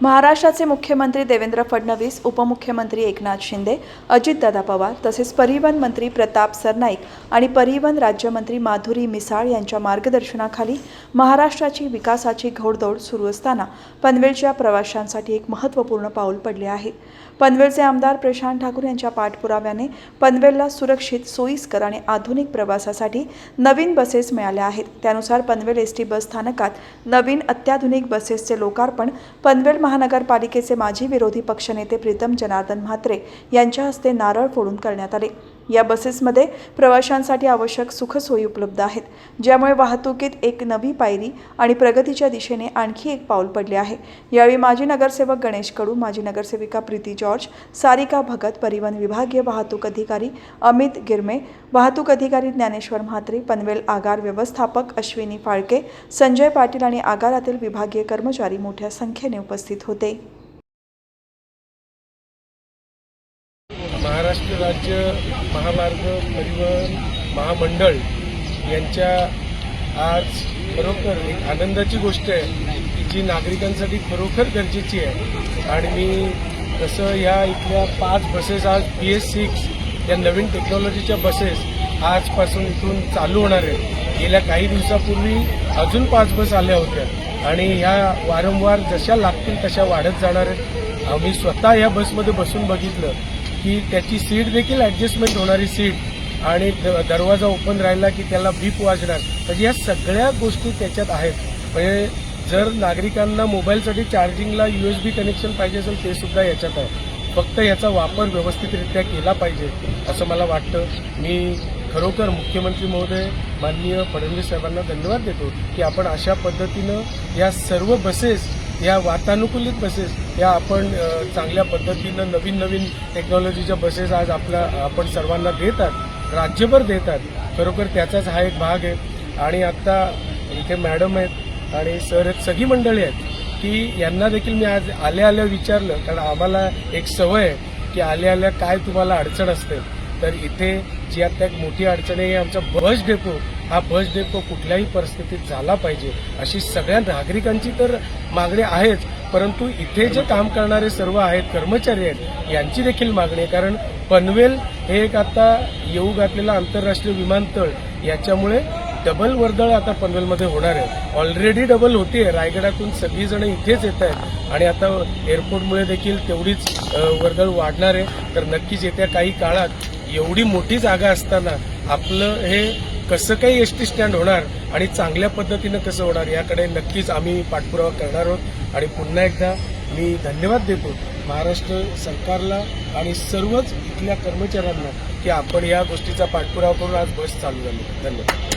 महाराष्ट्राचे मुख्यमंत्री देवेंद्र फडणवीस उपमुख्यमंत्री एकनाथ शिंदे अजितदादा पवार तसेच परिवहन मंत्री प्रताप सरनाईक आणि परिवहन राज्यमंत्री माधुरी मिसाळ यांच्या मार्गदर्शनाखाली महाराष्ट्राची विकासाची घोडदौड सुरू असताना पनवेलच्या प्रवाशांसाठी एक महत्त्वपूर्ण पाऊल पडले आहे. पनवेलचे आमदार प्रशांत ठाकूर यांच्या पाठपुराव्याने पनवेलला सुरक्षित सोयीस्कर आणि आधुनिक प्रवासासाठी नवीन बसेस मिळाल्या आहेत. त्यानुसार पनवेल एस टी बस स्थानकात नवीन अत्याधुनिक बसेसचे लोकार्पण पनवेल महानगरपालिकेचे माजी विरोधी पक्षनेते प्रीतम जनार्दन म्हात्रे यांच्या हस्ते नारळ फोडून करण्यात आले. या बसेसमध्ये प्रवाशांसाठी आवश्यक सुखसोयी उपलब्ध आहेत ज्यामुळे वाहतुकीत एक नवी पायरी आणि प्रगतीच्या दिशेने आणखी एक पाऊल पडले आहे. यावेळी माजी नगरसेवक गणेश कडू माजी नगरसेविका प्रीती जॉर्ज सारिका भगत परिवहन विभागीय वाहतूक अधिकारी अमित गिरमे वाहतूक अधिकारी ज्ञानेश्वर म्हात्रे पनवेल आगार व्यवस्थापक अश्विनी फाळके संजय पाटील आणि आगारातील विभागीय कर्मचारी मोठ्या संख्येने उपस्थित होते. राज्य महामार्ग परिवहन महामंडळ यांच्या आज खरोखर एक आनंदाची गोष्ट आहे की जी नागरिकांसाठी खरोखर गरजेची आहे. आणि मी तसं ह्या इथल्या पाच बसेस आज पी एस सिक्स या नवीन टेक्नॉलॉजीच्या बसेस आजपासून इथून चालू होणार आहेत. गेल्या काही दिवसापूर्वी अजून पाच बस आल्या होत्या. आणि ह्या वारंवार जशा लागतील तशा वाढत जाणार आहेत. आम्ही स्वतः या बसमध्ये बसून बघितलं. की त्याची सीट देखील ॲडजस्टमेंट होणारी सीट आणि द- दरवाजा ओपन राहिला की त्याला बीप वाजणार. म्हणजे या सगळ्या गोष्टी त्याच्यात आहेत. म्हणजे जर नागरिकांना मोबाईलसाठी चार्जिंगला यू एस बी कनेक्शन पाहिजे असेल ते सुद्धा याच्यात आहे. फक्त याचा वापर व्यवस्थितरित्या केला पाहिजे असं मला वाटतं. मी खरोखर मुख्यमंत्री महोदय माननीय फडणवीस साहेबांना धन्यवाद देतो की आपण अशा पद्धतीनं या सर्व बसेस या वातानुकूलित बसेस या आपण चांगल्या पद्धतीनं नवीन नवीन टेक्नॉलॉजीच्या बसेस आज आपल्या आपण सर्वांना देतात राज्यभर देतात. खरोखर त्याचाच हा एक भाग आहे. आणि आत्ता इथे मॅडम आहेत आणि सर आहेत सगळी मंडळी आहेत की यांना देखील मी आज आल्या आल्या विचारलं. कारण आम्हाला एक सवय आहे की आल्या आल्या काय तुम्हाला अडचण असते. तर इथे जी आता एक मोठी अडचण आहे आमचा बस डेपो हा बस डेपो कुठल्याही परिस्थितीत झाला पाहिजे अशी सगळ्या नागरिकांची तर मागणी आहेच. परंतु इथे जे काम करणारे सर्व आहेत कर्मचारी आहेत यांची देखील मागणी आहे. कारण पनवेल हे एक आता येऊ घातलेलं आंतरराष्ट्रीय विमानतळ. याच्यामुळे डबल वर्दळ आता पनवेलमध्ये होणार आहे. ऑलरेडी डबल होते रायगडातून सगळीजण इथेच येत आहेत. आणि आता एअरपोर्टमुळे देखील तेवढीच वर्दळ वाढणार आहे. तर नक्कीच येत्या काही काळात एवढी मोठी जागा असताना आपलं हे कसं काही एस टी स्टँड होणार आणि चांगल्या पद्धतीनं कसं होणार याकडे नक्कीच आम्ही पाठपुरावा करणार आहोत. आणि पुन्हा एकदा मी धन्यवाद देतो महाराष्ट्र सरकारला आणि सर्वच इथल्या कर्मचाऱ्यांना की आपण या गोष्टीचा पाठपुरावा करून आज बस चालू झाली. धन्यवाद.